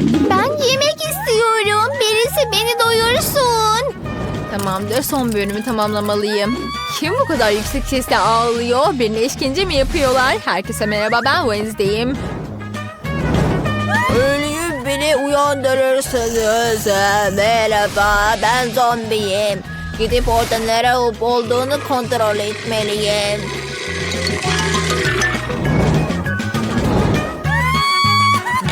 Ben yemek istiyorum. Birisi beni doyursun. Tamamdır son bölümü tamamlamalıyım. Kim bu kadar yüksek sesle ağlıyor? Birine işkence mi yapıyorlar? Herkese merhaba ben Wednesday'im. Ölüyü beni uyandırırsınız. Merhaba ben zombiyim. Gidip orada nere olup olduğunu kontrol etmeliyim.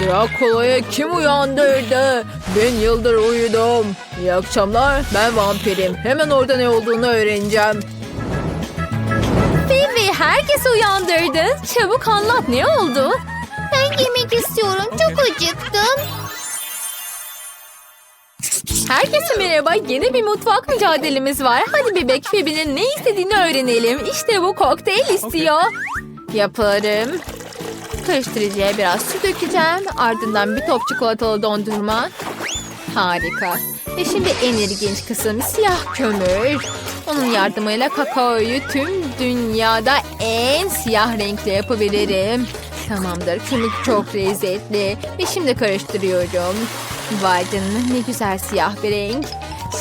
Drakula'yı kim uyandırdı? Bin yıldır uyudum. İyi akşamlar ben vampirim. Hemen orada ne olduğunu öğreneceğim. Phoebe herkesi uyandırdın. Çabuk anlat ne oldu? Ben yemek istiyorum. Çok acıktım. Herkese merhaba. Yeni bir mutfak mücadelemiz var. Hadi bebek Phoebe'nin ne istediğini öğrenelim. İşte bu kokteyl istiyor. Yaparım. Karıştırıcıya biraz su dökeceğim. Ardından bir top çikolatalı dondurma. Harika. Ve şimdi en ilginç kısım siyah kömür. Onun yardımıyla kakaoyu tüm dünyada en siyah renkle yapabilirim. Tamamdır. Kömür çok lezzetli. Ve şimdi karıştırıyorum. Vay canına ne güzel siyah bir renk.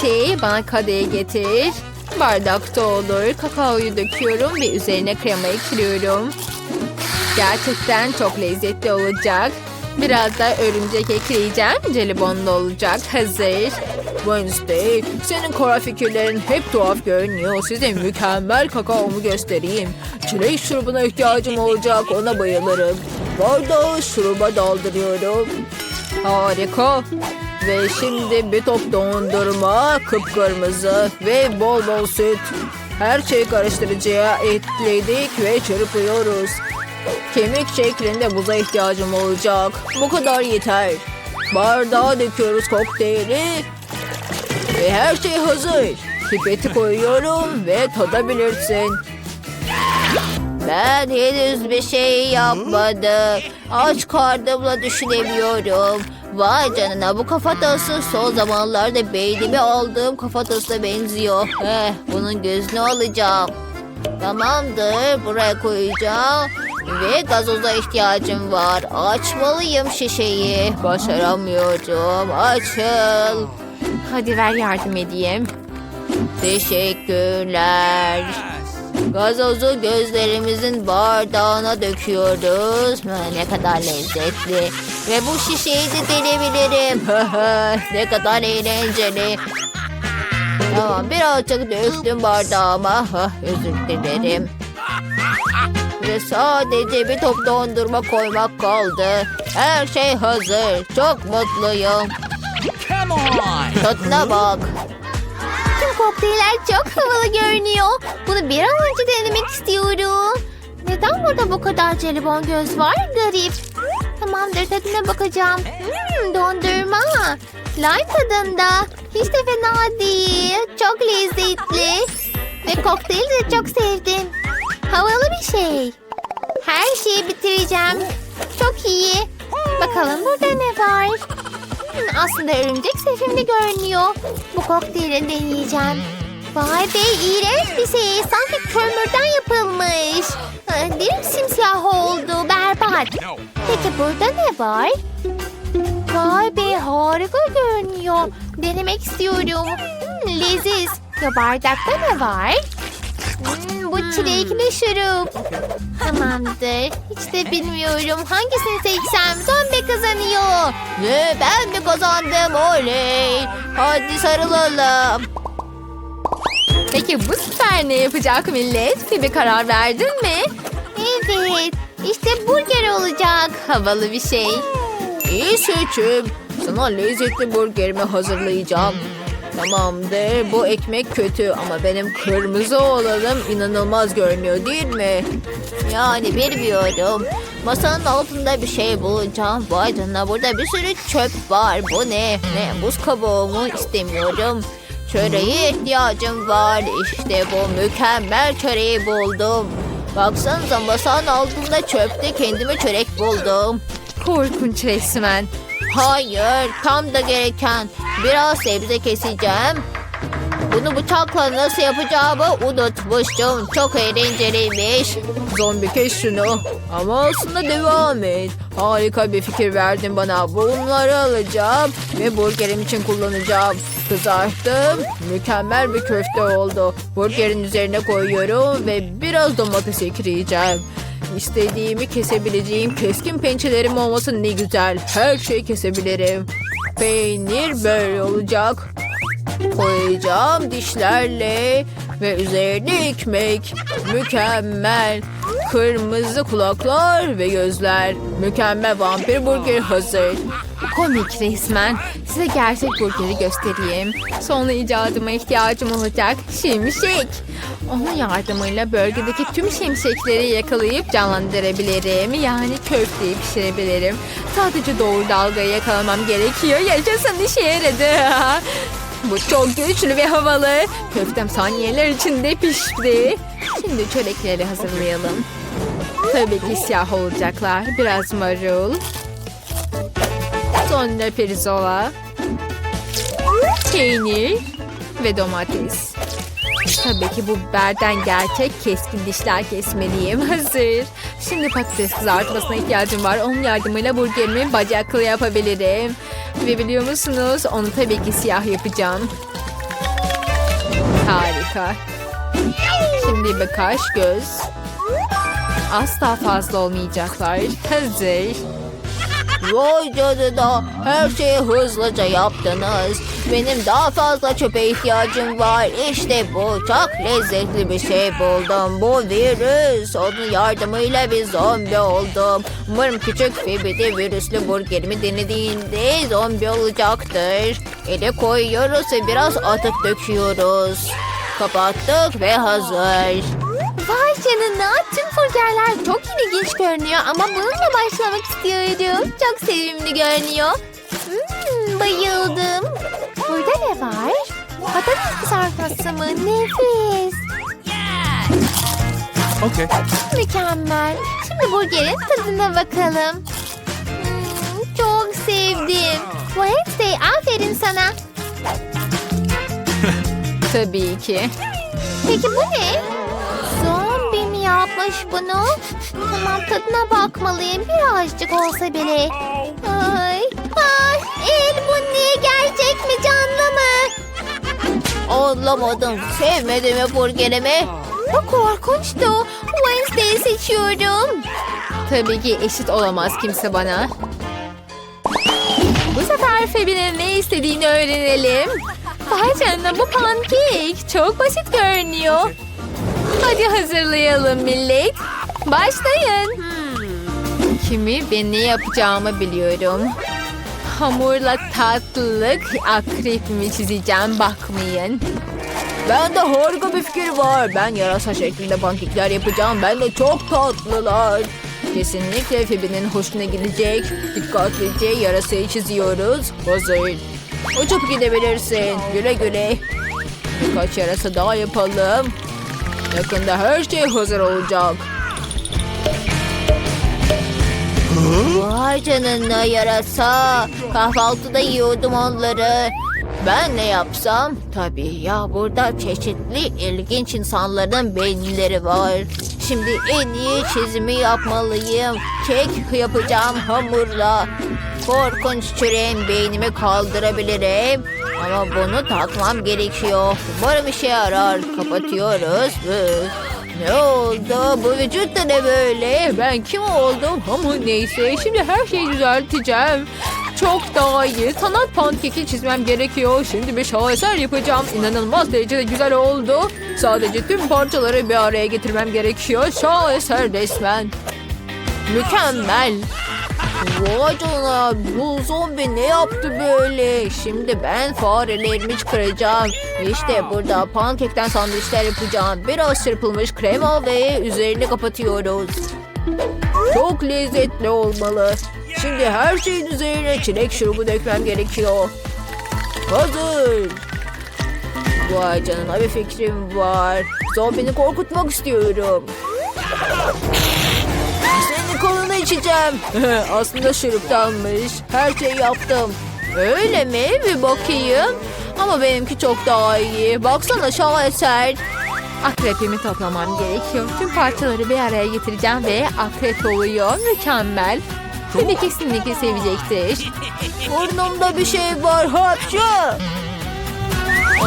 Şey bana kadeye getir. Bardakta olur. Kakaoyu döküyorum ve üzerine krema ekliyorum. Gerçekten çok lezzetli olacak. Biraz da örümcek ekleyeceğim. Jelibonlu olacak. Hazır. Wednesday, senin kara fikirlerin hep tuhaf görünüyor. Size mükemmel kakaomu göstereyim. Çilek şurubuna ihtiyacım olacak. Ona bayılırım. Bardağı şuruba daldırıyorum. Harika. Ve şimdi bir top dondurma, kıpkırmızı ve bol bol süt. Her şeyi karıştırıcıya ekledik ve çırpıyoruz. Kemik şeklinde buza ihtiyacım olacak. Bu kadar yeter. Bardağa döküyoruz kokteyli. Ve her şey hazır. Pipeti koyuyorum ve tadabilirsin. Ben henüz bir şey yapmadım. Aç karnımla düşünemiyorum. Vay canına bu kafatası son zamanlarda beynimi aldığım kafatasına benziyor. Eh, bunun gözünü alacağım. Tamamdır buraya koyacağım. Ve gazoza ihtiyacım var. Açmalıyım şişeyi. Başaramıyorum. Açıl. Hadi ver yardım edeyim. Teşekkürler. Gazozu gözlerimizin bardağına döküyoruz. Ne kadar lezzetli. Ve bu şişeyi de delebilirim. ne kadar eğlenceli. Tamam birazcık döktüm bardağıma. Özür dilerim. Ve sadece bir top dondurma koymak kaldı. Her şey hazır. Çok mutluyum. Come on! Tadına bak. Tüm kokteyller çok havalı görünüyor. Bunu bir an önce denemek istiyorum. Neden burada bu kadar jelibon göz var? Garip. Tamamdır tadına bakacağım. Hmm, dondurma. Lime tadında. Hiç de fena değil. Çok lezzetli. Ve kokteyli de çok sevdim. Havalı bir şey. Her şeyi bitireceğim. Çok iyi. Bakalım burada ne var? Hmm, aslında örümcek sevimli görünüyor. Bu kokteyli deneyeceğim. Vay be iğrenç bir şey. Sanki kömürden yapılmış. Ha, Dilim simsiyah oldu. Berbat. Peki burada ne var? Vay be harika görünüyor. Denemek istiyorum. Hmm, leziz. Ya bardakta ne var? Hmm, bu çilekli şurup. Tamamdır. Hiç de bilmiyorum. Hangisini seçsem? Zombi kazanıyor. Ne ben mi kazandım? Oley. Hadi sarılalım. Peki bu sefer ne yapacak millet? Bir karar verdin mi? Evet. İşte burger olacak. Havalı bir şey. İyi seçim. Sana lezzetli burgerimi hazırlayacağım. Tamamdır. Bu ekmek kötü ama benim kırmızı olanım inanılmaz görünüyor değil mi? Yani bilmiyorum. Masanın altında bir şey bulacağım. Vay canına burada bir sürü çöp var. Bu ne? Ne? Buz kabuğu mu? İstemiyorum. Çöreğe ihtiyacım var. İşte bu mükemmel çöreği buldum. Baksanıza masanın altında çöpte kendime çörek buldum. Korkunç resmen. Hayır, tam da gereken. Biraz sebze keseceğim. Bunu bıçakla nasıl yapacağımı unutmuştum. Çok eğlenceliymiş. Zombi kes şunu. Ama aslında devam et. Harika bir fikir verdin bana. Bunları alacağım ve burgerim için kullanacağım. Kızarttım. Mükemmel bir köfte oldu. Burgerin üzerine koyuyorum ve biraz domates ekleyeceğim. İstediğimi kesebileceğim keskin pençelerim olması ne güzel. Her şeyi kesebilirim. Peynir böyle olacak. Koyacağım dişlerle ve üzerine ekmek. Mükemmel. Kırmızı kulaklar ve gözler. Mükemmel vampir burger hazır. Komik resmen. Size gerçek burgeri göstereyim. Sonra icadıma ihtiyacım olacak. Şimşek. Onun yardımıyla bölgedeki tüm şimşekleri yakalayıp canlandırabilirim. Yani köfteyi pişirebilirim. Sadece doğru dalgayı yakalamam gerekiyor. Yaşasın işe yaradı. Bu çok güçlü ve havalı. Köftem saniyeler içinde pişti. Şimdi çörekleri hazırlayalım. Tabii ki siyah olacaklar. Biraz marul. Sonra pirzola. Peynir ve domates. Tabii ki bu biberden gerçek keskin dişler kesmeliyim. Hazır. Şimdi patates kızartmasına ihtiyacım var. Onun yardımıyla burgerimi bacaklı yapabilirim. Ve biliyor musunuz onu tabii ki siyah yapacağım. Harika. Şimdi birkaç göz. Asla fazla olmayacaklar. Hazır. Vay canına her şeyi hızlıca yaptınız. Benim daha fazla çöpe ihtiyacım var. İşte bu çok lezzetli bir şey buldum. Bu virüs. Onun yardımıyla bir zombi oldum. Umarım küçük Phoebe de virüslü burgerimi denediğinde zombi olacaktır. Ele koyuyoruz ve biraz atık döküyoruz. Kapattık ve hazır. Vay canına tüm burgerler çok ilginç görünüyor ama bununla başlamak istiyorum. Çok sevimli görünüyor. Hmm, bayıldım. Burada ne var? Patates kızartması mı? Nefis. Okay. Mükemmel. Şimdi burgerin tadına bakalım. Hmm, çok sevdim. Wednesday aferin sana. Tabii ki. Peki bu ne? Yapmış bunu? Tamam tadına bakmalıyım birazcık olsa bile. Ay, ay, el bu ne gerçek mi canlı mı? Anlamadım. Sevmedi mi burgerimi? Bu korkunçtu. Wednesday'i seçiyorum. Tabii ki eşit olamaz kimse bana. Bu sefer Febi'nin ne istediğini öğrenelim. Vay canına bu pankek. Çok basit görünüyor. Hadi hazırlayalım millet. Başlayın. Kimi ve ne yapacağımı biliyorum. Hamurla tatlılık akrepimi çizeceğim bakmayın. Bende harika bir fikir var. Ben yarasa şeklinde pankekler yapacağım. Ben de çok tatlılar. Kesinlikle Phoebe'nin hoşuna gidecek. Dikkatlice yarasayı çiziyoruz. Hazır. Uçup gidebilirsin. Güle güle. Birkaç yarasa daha yapalım. Yakında her şey hazır olacak. Vay canına yarasa. Kahvaltıda yiyordum onları. Ben ne yapsam? Tabii ya burada çeşitli ilginç insanların beyinleri var. Şimdi en iyi çizimi yapmalıyım. Kek yapacağım hamurla. Korkunç çüreğin beynimi kaldırabilirim. Ama bunu takmam gerekiyor. Umarım işe yarar. Kapatıyoruz. Ne oldu? Bu vücut da ne böyle? Ben kim oldum? Ama neyse şimdi her şeyi düzelteceğim. Çok daha iyi. Sanat pankeki çizmem gerekiyor. Şimdi bir şaheser yapacağım. İnanılmaz derecede güzel oldu. Sadece tüm parçaları bir araya getirmem gerekiyor. Şaheser resmen. Mükemmel. Vay canına bu zombi ne yaptı böyle? Şimdi ben farelerimi çıkaracağım. İşte burada pankekten sandviçler yapacağım. Biraz çırpılmış krema ve üzerini kapatıyoruz. Çok lezzetli olmalı. Şimdi her şeyin üzerine çilek şurubu dökmem gerekiyor. Hazır. Vay canına bir fikrim var. Zombini korkutmak istiyorum. Senin kolunu içeceğim. Aslında şuruptanmış. Her şeyi yaptım. Öyle mi? Bir bakayım. Ama benimki çok daha iyi. Baksana şaheser. Akrepimi toplamam gerekiyor. Tüm parçaları bir araya getireceğim ve akrep oluyor. Mükemmel. Bebe kesinlikle sevecektir. Burnumda bir şey var hapşu.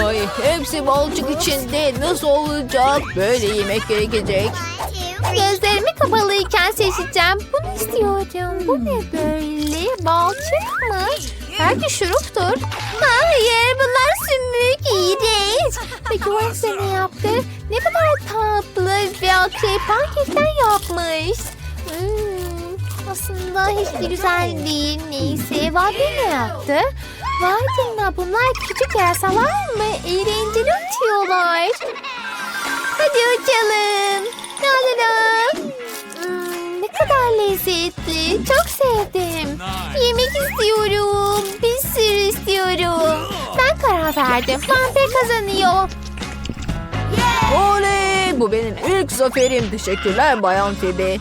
Ay hepsi balçık içinde. Nasıl olacak? Böyle yemek gerekecek. Gözlerimi kapalıyken seçeceğim. Bunu istiyorum. Bu ne böyle? Balçık mı? Belki şuruptur. Hayır bunlar sümük. İğrenç. Peki Wednesday ne yaptı? Ne kadar tatlı ve akrep pankekten yapmış. Hmm, aslında hiç de güzel değil. Neyse. Vade ne yaptı? Canına bunlar küçük yarasalar mı? Eğlenceli uçuyorlar. Hadi uçalım. La la la. Hmm, ne kadar lezzetli. Çok sevdim. Yemek istiyorum. Bir sürü istiyorum. Ben karar verdim. Vampir kazanıyor. Oley! Bu benim ilk zaferim. Teşekkürler Bayan Phoebe.